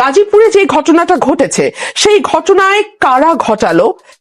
গাজীপুরে যে ঘটনাটা ঘটেছে সেই ঘটনায় কারা ঘটালো?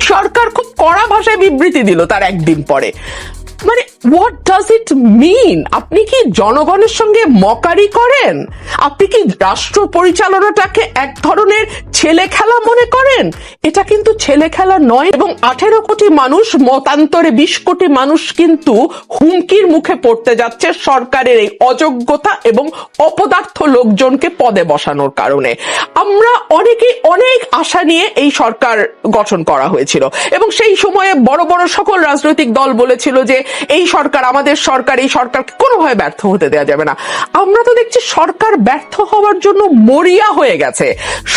সরকার খুব কড়া ভাষায় বিবৃতি দিল তার একদিন পরে। মানে হোয়াট ডাজ ইট মিন আপনি কি জনগণের সঙ্গে মকারি করেন? আপনি কি রাষ্ট্র পরিচালনাটাকে এক ধরনের ছেলে খেলা মনে করেন? এটা কিন্তু ছেলে খেলা নয় এবং আঠেরো কোটি মানুষ, মতান্তরে বিশ কোটি মানুষ কিন্তু হুমকির মুখে পড়তে যাচ্ছে সরকারের এই অযোগ্যতা এবং অপদার্থ লোকজনকে পদে বসানোর কারণে। আমরা অনেকেই অনেক আশা নিয়ে এই সরকার গঠন করা হয়েছিল এবং সেই সময়ে বড় বড় সকল রাজনৈতিক দল বলেছিল যে এই সরকার, আমাদের সরকার, এই সরকারকে কোনোভাবে ব্যর্থ হতে দেওয়া যাবে না। আমরা তো দেখছি সরকার ব্যর্থ হওয়ার জন্য মরিয়া হয়ে গেছে।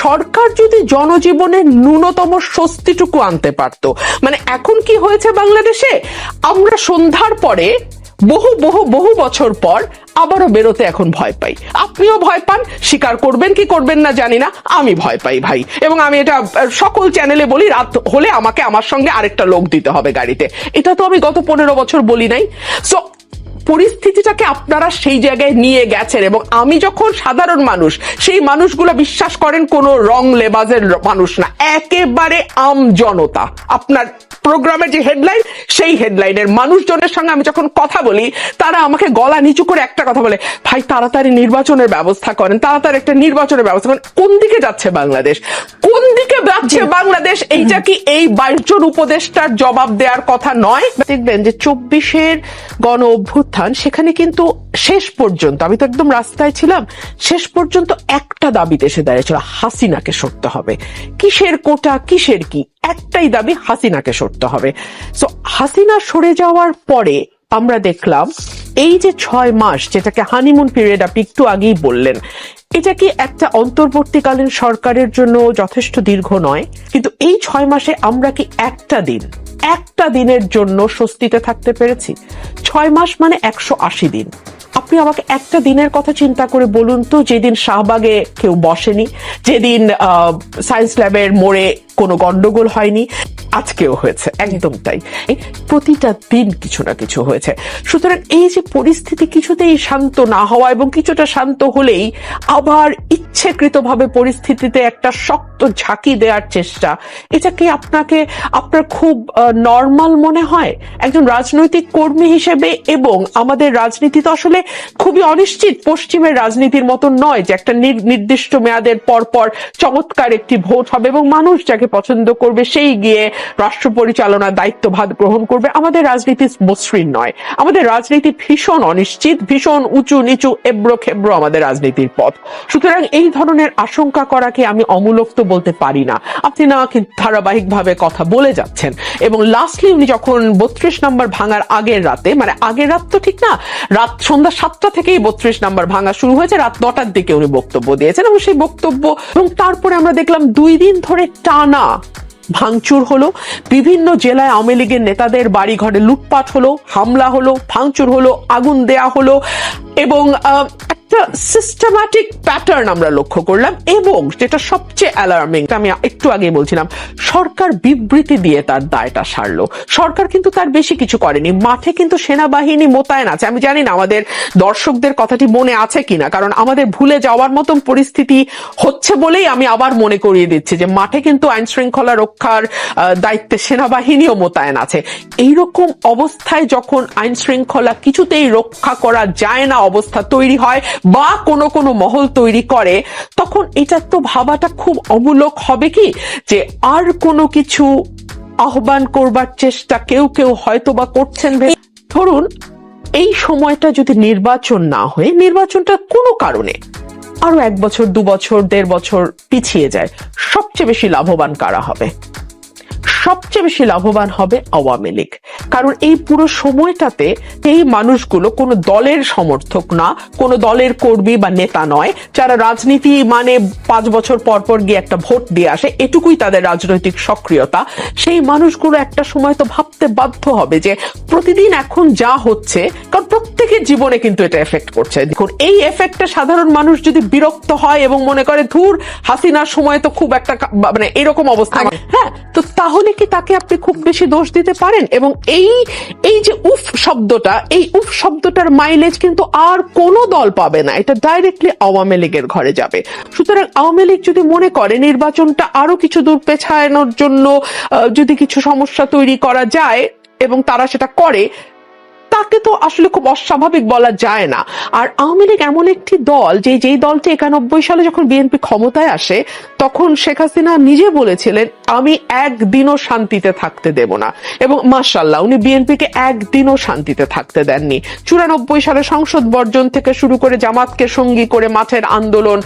সরকার যদি জনজীবনের ন্যূনতম স্বস্তিটুকু আনতে পারত মানে এখন কি হয়েছে বাংলাদেশে? আমরা সন্ধ্যার পরে বহু বহু বহু বছর পর আবারও বেরোতে এখন ভয় পাই। আপনিও ভয় পান, স্বীকার করবেন কি করবেন না জানি না, আমি ভয় পাই ভাই। এবং আমি এটা সকল চ্যানেলে বলি, রাত হলে আমাকে আমার সঙ্গে আরেকটা লোক দিতে হবে গাড়িতে। এটা তো আমি গত পনেরো বছর বলি নাই। সো পরিস্থিতিটাকে আপনারা সেই জায়গায় নিয়ে গেছেন এবং আমি যখন সাধারণ মানুষ, সেই মানুষগুলো বিশ্বাস করেন কোনো রং লেবাজের মানুষ না, একেবারে আম জনতা। আপনার প্রোগ্রামের যে হেডলাইন, সেই হেডলাইনের মানুষজনের সঙ্গে আমি যখন কথা বলি, তারা আমাকে গলা নিচু করে একটা কথা বলে, ভাই, তাড়াতাড়ি নির্বাচনের ব্যবস্থা করেন, তাড়াতাড়ি একটা নির্বাচনের ব্যবস্থা করেন। কোন দিকে যাচ্ছে বাংলাদেশ? যাচ্ছে বাংলাদেশ এইটা কি এই বাইশজন উপদেষ্টার জবাব দেওয়ার কথা নয়? দেখবেন যে চব্বিশের গণ অভ্যুত্থান সেখানে কিন্তু শেষ পর্যন্ত আমি তো একদম রাস্তায় ছিলাম শেষ পর্যন্ত একটা দাবিতে এসে দাঁড়িয়েছিল হাসিনাকে সরতে হবে। কিসের কোটা কিসের কি? একটাই দাবি হাসিনাকে সরতে হবে। সো হাসিনা সরে যাওয়ার পরে আমরা দেখলাম এই যে ছয় মাস যেটাকে হানিমুন পিরিয়ড আপনি একটু আগেই বললেন এটা কি একটা অন্তর্বর্তীকালীন সরকারের জন্য যথেষ্ট দীর্ঘ নয়? কিন্তু এই ছয় মাসে আমরা কি একটা দিন, একটা দিনের জন্য স্বস্তিতে থাকতে পেরেছি? ছয় মাস মানে একশো আশি দিন। আপনি আমাকে একটা দিনের কথা চিন্তা করে বলুন তো, যেদিন শাহবাগে কেউ বসেনি, যেদিন সায়েন্স ল্যাবের মোড়ে কোনো গন্ডগোল হয়নি। আজকেও হয়েছে, একদম তাই। প্রতিটা দিন কিছু না কিছু হয়েছে। সুতরাং এই যে পরিস্থিতি কিছুতেই শান্ত না হওয়া এবং কিছুটা শান্ত হলেই আবার ইচ্ছেকৃতভাবে পরিস্থিতিতে একটা শক্ত ঝাঁকি দেওয়ার চেষ্টা, এটা কি আপনাকে, আপনার খুব নর্মাল মনে হয়? একজন রাজনৈতিক কর্মী হিসেবে এবং আমাদের রাজনীতি তো আসলে খুবই অনিশ্চিত, পশ্চিমের রাজনীতির মতো নয় যে একটা নির- নির্দিষ্ট মেয়াদের পর পর চমৎকার একটি ভোট হবে এবং মানুষ যাকে পছন্দ করবে, সেই গিয়ে রাষ্ট্র পরিচালনার দায়িত্বভার গ্রহণ করবে। আমাদের রাজনীতি মসৃণ নয়। আমাদের রাজনীতি ভীষণ অনিশ্চিত, ভীষণ উঁচু নিচু এব্রো খেব্রো আমাদের রাজনীতির পথ। সুতরাং এই ধরনের আশঙ্কা করাকে আমি অমূলক তো বলতে পারি না। আপনি না ধারাবাহিকভাবে কথা বলে যাচ্ছেন। এবং লাস্টলি উনি যখন বত্রিশ নাম্বার ভাঙার আগের রাতে মানে আগের রাত তো ঠিক না, রাত সন্ধ্যা সাতটা থেকেই বত্রিশ নাম্বার ভাঙা শুরু হয়েছে, রাত নটার দিকে উনি বক্তব্য দিয়েছেন। এবং সেই বক্তব্য, এবং তারপরে আমরা দেখলাম দুই দিন ধরে টানা ভাঙচুর হলো। বিভিন্ন জেলায় আওয়ামী লীগের নেতাদের বাড়ি ঘরে লুটপাট হলো, হামলা হলো, ভাঙচুর হলো, আগুন দেয়া হলো এবং একটা সিস্টেম্যাটিক প্যাটার্ন আমরা লক্ষ্য করলাম এবং যেটা সবচেয়ে অ্যালার্মিং আমি একটু আগে বলছিলাম, সরকার বিবৃতি দিয়ে তার দায়টা সারলো। সরকার কিন্তু তার বেশি কিছু করেনি। মাঠে কিন্তু সেনাবাহিনী মোতায়েন আছে। আমি জানি না আমাদের দর্শকদের কথাটি মনে আছে কিনা, কারণ আমাদের ভুলে যাওয়ার মতন পরিস্থিতি হচ্ছে বলেই আমি আবার মনে করিয়ে দিচ্ছি যে মাঠে কিন্তু আইন শৃঙ্খলা রক্ষার দায়িত্বে সেনাবাহিনীও মোতায়েন আছে। এইরকম অবস্থায় যখন আইন শৃঙ্খলা কিছুতেই রক্ষা করা যায় না, অবস্থা তৈরি হয় বা কোনো কোনো মহল তৈরি করে, তখন এটা তো ভাবাটা খুব অমূলক হবে কি? যে আর কোনো কিছু আহ্বান করবার চেষ্টা কেউ কেউ হয়তো বা করছেন ধরুন, এই সময়টা যদি নির্বাচন না হয়ে নির্বাচনটা কোনো কারণে আরও এক বছর, দু বছর, দেড় বছর পিছিয়ে যায়, সবচেয়ে বেশি লাভবান কারা হবে? সবচেয়ে বেশি লাভবান হবে আওয়ামী লীগ। কারণ এই পুরো সময়টাতে এই মানুষগুলো কোনো দলের সমর্থক না কোনো দলের কর্মী বা নেতা নয় যারা রাজনীতি মানে পাঁচ বছর পর পর গিয়ে একটা ভোট দিয়ে আসে এটুকুই তাদের রাজনৈতিক সক্রিয়তা। সেই মানুষগুলো একটা সময় তো ভাবতে বাধ্য হবে যে প্রতিদিন এখন যা হচ্ছে কারণ প্রত্যেকের জীবনে কিন্তু এটা এফেক্ট করছে। দেখুন এই এফেক্টে সাধারণ মানুষ যদি বিরক্ত হয় এবং মনে করে ধুর হাসিনার সময় তো খুব একটা মানে এরকম অবস্থা। হ্যাঁ তো তাহলে কি তাকে আপনি খুব বেশি দোষ দিতে পারেন? এবং এই এই যে উফ শব্দটা, এই উফ শব্দটার মাইলেজ কিন্তু আর কোন দল পাবে না। এটা ডাইরেক্টলি আওয়ামী লীগের ঘরে যাবে। সুতরাং আওয়ামী লীগ যদি মনে করে নির্বাচনটা আরও কিছু দূর পেছানোর জন্য যদি কিছু সমস্যা তৈরি করা যায় এবং তারা সেটা করে তাকে তো আসলে খুব অস্বাভাবিক বলা যায় না। আর আওয়ামী লীগ এমন একটি দল যে, যেই দলটি একানব্বই সালে যখন বিএনপি ক্ষমতায় আসে, তখন শেখ হাসিনা নিজে বলেছিলেন, আমি একদিনও শান্তিতে থাকতে দেব না। এবং মার্শাল্লাহ উনি বিএনপিকে একদিনও শান্তিতে থাকতে দেননি। চুরানব্বই সালে সংসদ বর্জন থেকে শুরু করে জামাতকে সঙ্গী করে মাঠের আন্দোলন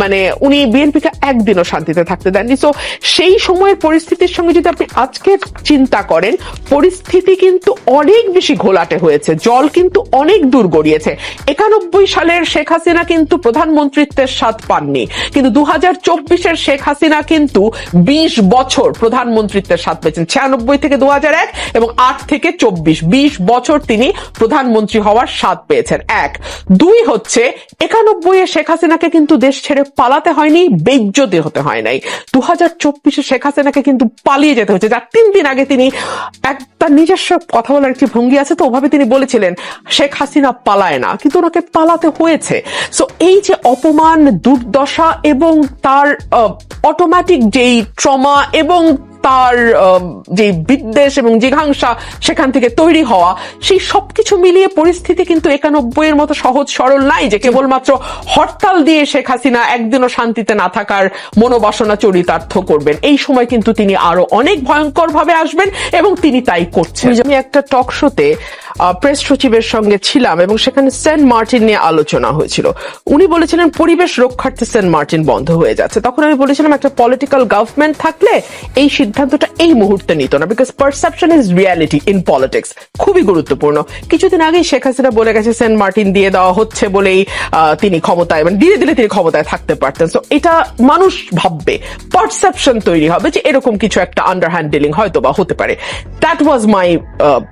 মানে উনি বিএনপিকে একদিনও শান্তিতে থাকতে দেননি। তো সেই সময়ের পরিস্থিতির সঙ্গে যদি আপনি আজকে চিন্তা করেন, পরিস্থিতি কিন্তু অনেক বেশি ঘোলাটে হয়েছে। জল কিন্তু অনেক দূর গড়িয়েছে। একানব্বই সালের শেখ হাসিনা কিন্তু প্রধানমন্ত্রিত্বের স্বাদ পাননি। কিন্তু দু হাজার চব্বিশের শেখ হাসিনা কিন্তু বিশ বছর প্রধানমন্ত্রিত্বের স্বাদ পেয়েছেন। ছিয়ানব্বই থেকে দু হাজার এক এবং আট থেকে চব্বিশ। বিশ বছর তিনি প্রধানমন্ত্রী হওয়ার স্বাদ পেয়েছেন। এক। দুই হচ্ছে একানব্বই এ শেখ হাসিনাকে কিন্তু দেশ ছেড়ে পালাতে হয়নি, বেজ্জতি হতে হয় নাই। দু হাজার চব্বিশে শেখ হাসিনাকে কিন্তু পালিয়ে যেতে হয়েছে। যার তিন দিন আগে তিনি এক তার নিজস্ব কথা বলার একটি ভঙ্গি আছে তো, ওভাবে তিনি বলেছিলেন, শেখ হাসিনা পালায় না। কিন্তু ওনাকে পালাতে হয়েছে। সো এই যে অপমান, দুর্দশা এবং তার অটোমেটিক যেই ট্রমা এবং তার যে বিদ্বেষ এবং জিঘাংসা সেখান থেকে তৈরি হওয়া, সেই সবকিছু মিলিয়ে পরিস্থিতি কিন্তু একানব্বই এর মতো সহজ সরল নাই যে কেবলমাত্র হরতাল দিয়ে শেখ হাসিনা একদিনও শান্তিতে না থাকার মনোবাসনা চরিতার্থ করবেন। এই সময় কিন্তু তিনি আরও অনেক ভয়ঙ্কর ভাবে আসবেন এবং তিনি তাই করছেন। আমি একটা টক শোতে প্রেস সচিবের সঙ্গে ছিলাম এবং সেখানে সেন্ট মার্টিন নিয়ে আলোচনা হয়েছিল। উনি বলেছিলেন, পরিবেশ রক্ষার্থে সেন্ট মার্টিন বন্ধ হয়ে যাচ্ছে। তখন আমি বলেছিলাম, একটা পলিটিক্যাল গভর্নমেন্ট থাকলে এই সিদ্ধান্তটা এই মুহূর্তে নিত না because perception is reality in politics খুবই গুরুত্বপূর্ণ। কিছুদিন আগেই শেখ হাসিনা বলে গেছে, সেন্ট মার্টিন দিয়ে দেওয়া হচ্ছে বলেই তিনি ক্ষমতায় মানে ধীরে দিলে তিনি ক্ষমতায় থাকতে পারতেন। সো এটা মানুষ ভাববে। পারসেপশন তৈরি হবে যে এরকম কিছু একটা আন্ডারহ্যান্ড ডিলিং হয়তো বা হতে পারে। দ্যাট ওয়াজ মাই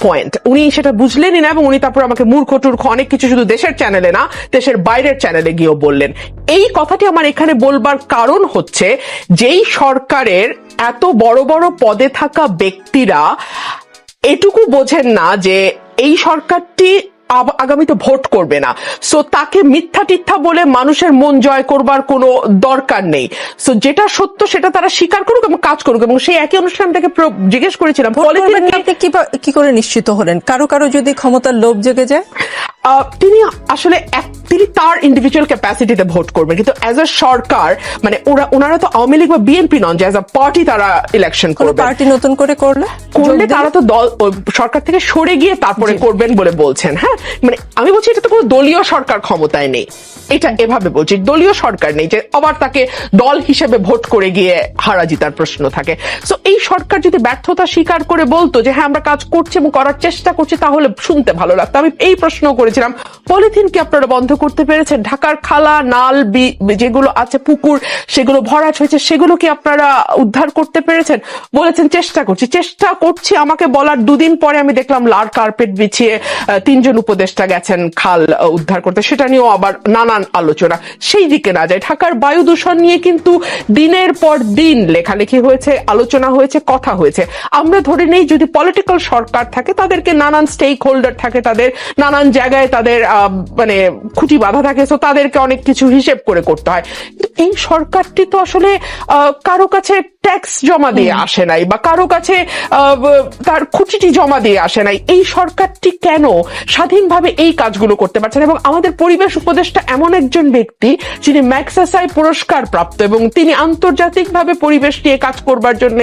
পয়েন্ট উনি সেটা বুঝলেনই না এবং উনি তারপর আমাকে মূর্খ, টুর্খ অনেক কিছু শুধু দেশের চ্যানেলে না, দেশের বাইরের চ্যানেলে গিয়েও বললেন। এই কথাটি আমার এখানে বলবার কারণ হচ্ছে, যেই সরকারের এত বড় বড় পদে থাকা ব্যক্তিরা এটুকু বোঝেন না যে এই সরকারটি আগামীতে ভোট করবে না। সো তাকে মিথ্যা টিথ্যা বলে মানুষের মন জয় করবার কোনো দরকার নেই। সো যেটা সত্য সেটা তারা স্বীকার করুক এবং কাজ করুক এবং সেই একই অনুষ্ঠান থেকে প্র- জিজ্ঞেস করেছিলাম। কি করে নিশ্চিত হলেন? কারও কারও যদি ক্ষমতার লোভ জেগে যায়? তিনি আসলে তিনি তার ইন্ডিভিজুয়াল ক্যাপাসিটিতে ভোট করবেন। কিন্তু অ্যাজ আ সরকার মানে ওরা ওনারা তো আওয়ামী লীগ বা বিএনপি নন যে অ্যাজ আ পার্টি তারা ইলেকশন কোন করবে পার্টি নতুন করে করলে? করলে তারা তো দল সরকার থেকে সরে গিয়ে তারপরে করবেন বলে বলছেন হ্যাঁ? মানে আমি বলছি এটা তো কোনো দলীয় সরকার ক্ষমতায় নেই। এটা এভাবে বলছি দলীয় সরকার নেই যে আবার তাকে দল হিসেবে ভোট করে গিয়ে হারা জিতার প্রশ্ন থাকে। সো এই সরকার যদি ব্যর্থতা স্বীকার করে বলতো যে হ্যাঁ আমরা কাজ করছি এবং করার চেষ্টা করছি তাহলে শুনতে ভালো লাগতো। আমি এই প্রশ্ন করেছিলাম। পলিথিন কি আপনারা বন্ধ করতে পেরেছেন? ঢাকার খালা নাল বি- যেগুলো আছে পুকুর সেগুলো ভরাট হয়েছে সেগুলো কি আপনারা উদ্ধার করতে পেরেছেন? বলেছেন চেষ্টা করছি চেষ্টা করছি। আমাকে বলার দুদিন পরে আমি দেখলাম লাল কার্পেট বিছিয়ে তিনজন উপদেষ্টা গেছেন খাল উদ্ধার করতে। সেটা নিয়েও আবার নানান আলোচনা। সেই দিকে না যায়, ঢাকার বায়ু দূষণ নিয়ে কিন্তু দিনের পর দিন লেখালেখি হয়েছে, আলোচনা হয়েছে, কথা হয়েছে। আমরা ধরে নেই, যদি পলিটিক্যাল সরকার থাকে, তাদেরকে নানান স্টেক হোল্ডার থাকে, তাদের নানান জায়গায় তাদের মানে খুঁটি বাধা থাকে তো তাদেরকে অনেক কিছু হিসেব করে করতে হয়। এই সরকারটি তো আসলে কারও কাছে ট্যাক্স জমা দিয়ে আসে নাই বা কারও কাছে তার খুঁটিটি জমা দিয়ে আসে নাই এই সরকারটি কেন স্বাধীনভাবে এই কাজগুলো করতে পারছেন এবং আমাদের পরিবেশ উপদেষ্টা এমন একজন ব্যক্তি যিনি ম্যাক্সাসাই পুরস্কার প্রাপ্ত এবং তিনি আন্তর্জাতিকভাবে পরিবেশ নিয়ে কাজ করবার জন্য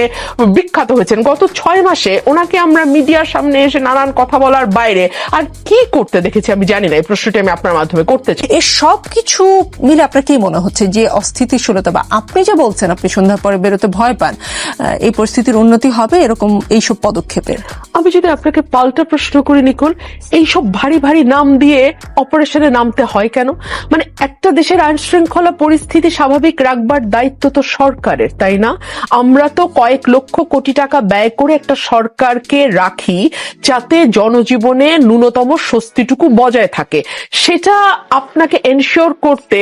বিখ্যাত হয়েছেন। গত ছয় মাসে ওনাকে আমরা মিডিয়ার সামনে এসে নানান কথা বলার বাইরে আর কি করতে দেখেছি আমি জানি না এই প্রশ্নটি আমি আপনার মাধ্যমে করতে চাই। এ সব কিছু মিলে আপনার কি মনে হচ্ছে যে অস্থিতিশীলতা বা আপনি যা বলছেন আপনি সন্ধ্যার পরে বেরোতে ভয় পান। এই পরিস্থিতির উন্নতি হবে এরকম এইসব পদক্ষেপের। আমি যদি আপনাকে পাল্টা প্রশ্ন করি, নিকোল, এইসব ভারী ভারী নাম দিয়ে অপারেশনে নামতে হয় কেন? মানে একটা দেশের আইন শৃঙ্খলা পরিস্থিতি স্বাভাবিক রাখবার দায়িত্ব তো সরকারের, তাই না? আমরা তো কয়েক লক্ষ কোটি টাকা ব্যয় করে একটা সরকারকে রাখি যাতে জনজীবনে ন্যূনতম স্বস্তিটুকু বজায় থাকে। সেটা আপনাকে এনশিওর করতে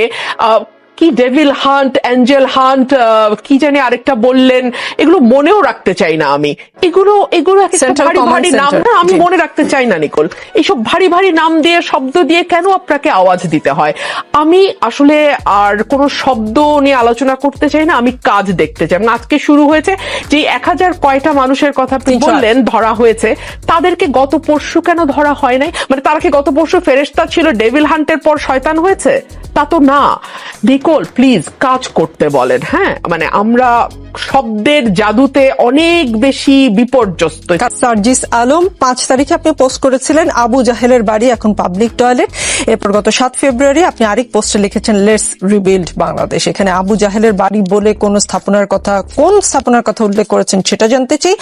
কি ডেভিল হান্ট অ্যাঞ্জেল হান্ট কি জানি আরেকটা বললেন এগুলো মনেও রাখতে চাই না আমি। এগুলো এগুলো ভারী ভারী নাম না আমি মনে রাখতে চাই না নিকোল। এইসব ভারী ভারী নাম দিয়ে শব্দ দিয়ে কেন আপনাকে আওয়াজ দিতে হয়? আমি আসলে আর কোনো শব্দ নিয়ে আলোচনা করতে চাই না আমি কাজ দেখতে চাই। এবং আজকে শুরু হয়েছে যে এক হাজার কয়টা মানুষের কথা আপনি বললেন ধরা হয়েছে তাদেরকে গত পরশু কেন ধরা হয় নাই? মানে তারা কি গত পরশু ফেরেস্তা ছিল ডেভিল হান্টের পর শয়তান হয়েছে? তা তো না। নিকোল প্লিজ কাজ করতে বলেন হ্যাঁ? মানে আমরা শব্দের জাদুতে অনেক বেশি বিপর্যস্ত। সার্জিস আলম, পাঁচ তারিখে আপনি পোস্ট করেছিলেন আবু জাহেলের বাড়ি, এখন পাবলিক টয়লেট এরপর গত সাত ফেব্রুয়ারি আপনি আরেক পোস্টে লিখেছেন লেটস রিবিল্ড বাংলাদেশ এখানে আবু জাহেলের বাড়ি বলে কোন স্থাপনার কথা, কোন স্থাপনার কথা উল্লেখ করেছেন সেটা জানতে চাই।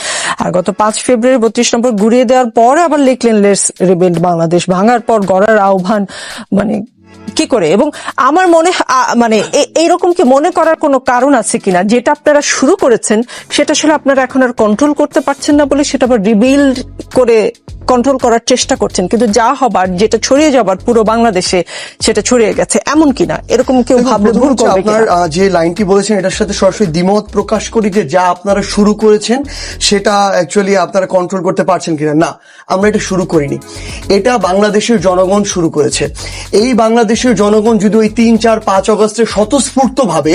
আর গত পাঁচ ফেব্রুয়ারি বত্রিশ নম্বর ঘুরিয়ে দেওয়ার পরে আবার লিখলেন লেটস রিবিল্ড বাংলাদেশ ভাঙার পর গড়ার আহ্বান মানে কি করে? এবং আমার মনে মানে এইরকম কি মনে করার কোনো কারণ আছে কিনা? যেটা আপনারা শুরু করেছেন সেটা আসলে আপনারা এখন আর কন্ট্রোল করতে পারছেন না বলে সেটা আবার রিবিল্ড করে কন্ট্রোল করার চেষ্টা করছেন। কিন্তু যা হবার যেটা ছড়িয়ে যাবার পুরো বাংলাদেশে সেটা ছড়িয়ে গেছে। এমন কিনা? এরকম কেউ ভাবলে ভুল করবে আপনার যে লাইনটি বলেছেন এটার সাথে সরাসরি দ্বিমত প্রকাশ করি যে যা আপনারা শুরু করেছেন সেটা অ্যাকচুয়ালি আপনারা কন্ট্রোল করতে পারছেন কিনা? না আমরা এটা শুরু করিনি। এটা বাংলাদেশের জনগণ শুরু করেছে। এই বাংলাদেশের জনগণ যদি ওই তিন, চার, পাঁচ অগস্টে স্বতঃস্ফূর্ত ভাবে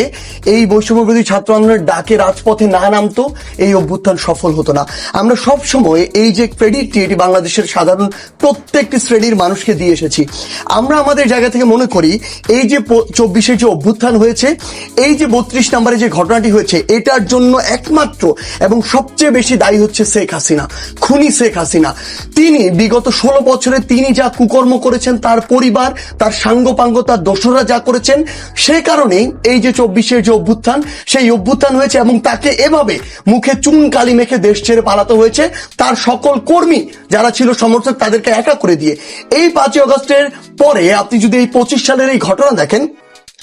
এই বৈষম্যবিরোধী ছাত্র আন্দোলনের ডাকে রাজপথে না নামতো, এই অভ্যুত্থান সফল হতো না। আমরা সব সময় এই যে ক্রেডিটটি এটি বাংলাদেশের সাধারণ প্রত্যেকটি শ্রেণির মানুষকে দিয়ে এসেছি। আমরা আমাদের জায়গা থেকে মনে করি, এই যে চব্বিশে যে অভ্যুত্থান হয়েছে, এই যে বত্রিশ নম্বরে যে ঘটনাটি হয়েছে, এটার জন্য একমাত্র এবং সবচেয়ে বেশি দায়ী হচ্ছে শেখ হাসিনা, খুনি শেখ হাসিনা। তিনি বিগত ষোলো বছরে তিনি যা কুকর্ম করেছেন, তার পরিবার, তার সাঙ্গপাঙ্গ তার দোসরা যা করেছেন, সে কারণেই এই যে চব্বিশের যে অভ্যুত্থান, সেই অভ্যুত্থান হয়েছে এবং তাকে এভাবে মুখে চুন কালি মেখে দেশ ছেড়ে পালাতে হয়েছে। তার সকল কর্মী যারা ছিল সমর্থক, তাদেরকে একা করে দিয়ে। এই পাঁচই অগস্টের পরে আপনি যদি এই পঁচিশ সালের এই ঘটনা দেখেন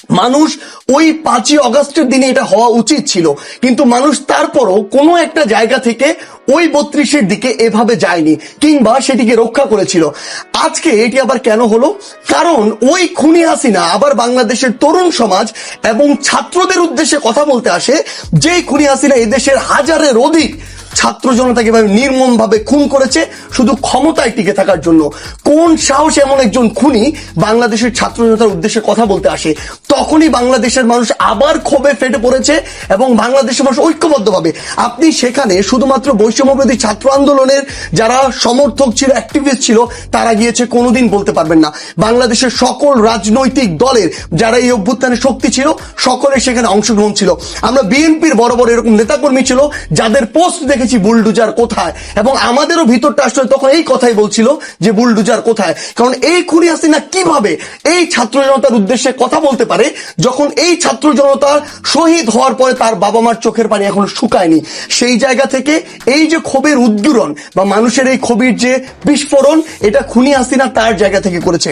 মানুষ ওই পাঁচই অগস্টের দিনে এটা হওয়া উচিত ছিল। কিন্তু মানুষ তারপরও কোনো একটা জায়গা থেকে ওই বত্রিশের দিকে এভাবে যায়নি কিংবা সেটিকে রক্ষা করেছিল। আজকে এটি আবার কেন হলো? কারণ ওই খুনি হাসিনা আবার বাংলাদেশের তরুণ সমাজ এবং ছাত্রদের উদ্দেশ্যে কথা বলতে আসে, যেই খুনি হাসিনা এদেশের হাজারের অধিক ছাত্র জনতাকে এভাবে নির্মম ভাবে খুন করেছে? শুধু ক্ষমতায় টিকে থাকার জন্য। কোন সাহস এমন একজন খুনি বাংলাদেশের ছাত্র জনতার উদ্দেশ্যে কথা বলতে আসে? তখনই বাংলাদেশের মানুষ আবার ক্ষোভে ফেটে পড়েছে এবং বাংলাদেশের মানুষ ঐক্যবদ্ধভাবে। আপনি সেখানে শুধুমাত্র বৈষম্যবিরোধী ছাত্র আন্দোলনের যারা সমর্থক ছিল অ্যাক্টিভিস্ট ছিল, তারা গিয়েছে কোনোদিন বলতে পারবেন না। বাংলাদেশের সকল রাজনৈতিক দলের যারা এই অভ্যুত্থানে শক্তি ছিল সকলের সেখানে অংশগ্রহণ ছিল। আমরা বিএনপির বড় বড় এরকম নেতাকর্মী ছিল, যাদের পোস্ট দেখেছি বুলডুজার কোথায়? এবং আমাদেরও ভিতরটা আসলে তখন এই কথাই বলছিল যে বুলডুজার কোথায়? কারণ এই খুনি হাসিনা কীভাবে এই ছাত্র জনতার উদ্দেশ্যে কথা বলতে পারে যখন এই ছাত্র জনতার শহীদ হওয়ার পরে তার বাবা মার চোখের পানি এখনও শুকায়নি? সেই জায়গা থেকে এই যে ক্ষোভের উদ্গীরণ বা মানুষের এই ক্ষোভের যে বিস্ফোরণ এটা খুনি হাসিনা তার জায়গা থেকে করেছে।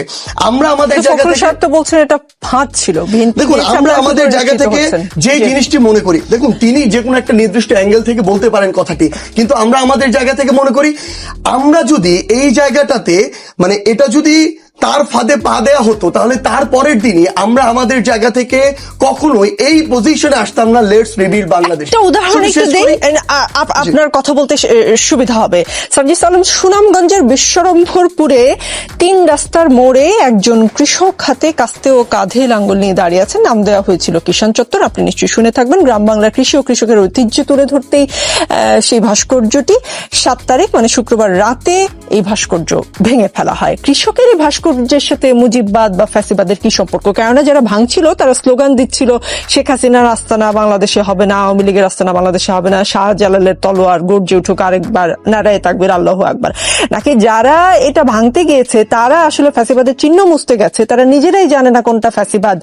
আমরা আমাদের জায়গা থেকে সাহেব বলছেন এটা ফাঁদ ছিল দেখুন আমরা আমাদের জায়গা থেকে যে জিনিসটি মনে করি দেখুন তিনি যে কোনো একটা নির্দিষ্ট অ্যাঙ্গেল থেকে বলতে পারেন কথাটি। কিন্তু আমরা আমাদের জায়গা থেকে মনে করি আমরা যদি এই জায়গাটাতে মানে এটা যদি তার ফাঁদে পা দেওয়া হতো। তাহলে তার পরের দিনই আমরা আমাদের জায়গা থেকে কখনোই এই পজিশনে আসতাম না। লেটস রিবিল বাংলাদেশ একটা উদাহরণ একটু দেই আপনার কথা বলতে সুবিধা হবে। সাবজি সালাম সুনামগঞ্জের বিশ্বরম্ভরপুরে তিন রাস্তার মোড়ে একজন কৃষক হাতে কাস্তে ও কাঁধে লাঙ্গল নিয়ে দাঁড়িয়ে আছেন। নাম দেওয়া হয়েছিল কিষাণ চত্বর। আপনি নিশ্চয়ই শুনে থাকবেন। গ্রাম বাংলার কৃষি ও কৃষকের ঐতিহ্য তুলে ধরতেই আহ, সেই ভাস্কর্যটি সাত তারিখ মানে শুক্রবার রাতে এই ভাস্কর্য ভেঙে ফেলা হয়। কৃষকের এই ভাস্কর্যের সাথে মুজিববাদ বা ফ্যাসিবাদের কি সম্পর্ক? কেননা যারা ভাঙছিল, তারা স্লোগান দিচ্ছিল, শেখ হাসিনার আস্তানা বাংলাদেশে হবে না, আওয়ামী লীগের আস্তানা বাংলাদেশে হবে না, শাহজালালের তলোয়ার গর্জে উঠুক আরেকবার, নারায় তাকবির, আল্লাহ আকবার। নাকি যারা এটা ভাঙতে গিয়েছে, তারা আসলে ফ্যাসিবাদের চিহ্ন মুছতে গেছে, তারা নিজেরাই জানে না কোনটা ফ্যাসিবাদ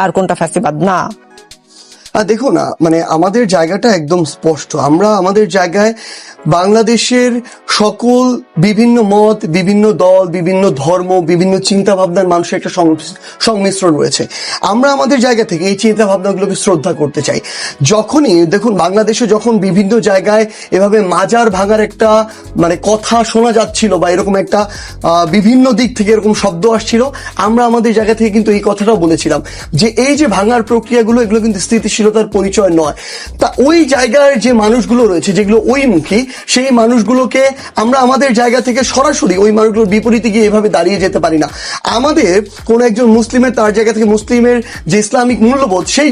আর কোনটা ফ্যাসিবাদ না। দেখো না মানে আমাদের জায়গাটা একদম স্পষ্ট। আমরা আমাদের জায়গায় বাংলাদেশের সকল বিভিন্ন মত, বিভিন্ন দল, বিভিন্ন ধর্ম, বিভিন্ন চিন্তা ভাবনার মানুষের একটা সংমিশ্রণ রয়েছে। আমরা আমাদের জায়গা থেকে এই চিন্তা ভাবনাগুলোকে শ্রদ্ধা করতে চাই। যখনই, দেখুন, বাংলাদেশে যখন বিভিন্ন জায়গায় এভাবে মাজার ভাঙার একটা মানে কথা শোনা যাচ্ছিল বা এরকম একটা বিভিন্ন দিক থেকে এরকম শব্দ আসছিল, আমরা আমাদের জায়গা থেকে কিন্তু এই কথাটাও বলেছিলাম যে এই যে ভাঙার প্রক্রিয়াগুলো, এগুলো কিন্তু স্থিতিশীলতার পরিচয় নয়। তা ওই জায়গার যে মানুষগুলো রয়েছে, যেগুলো ওই মুখী সেই মানুষগুলোকে আমরা আমাদের জায়গা থেকে সরাসরি ওই মানুষগুলোর বিপরীতে গিয়ে এভাবে দাঁড়িয়ে যেতে পারি না। আমাদের কোন একজন মুসলিমের, তার জায়গা থেকে মুসলিমের যে ইসলামিক মূল্যবোধ, সেই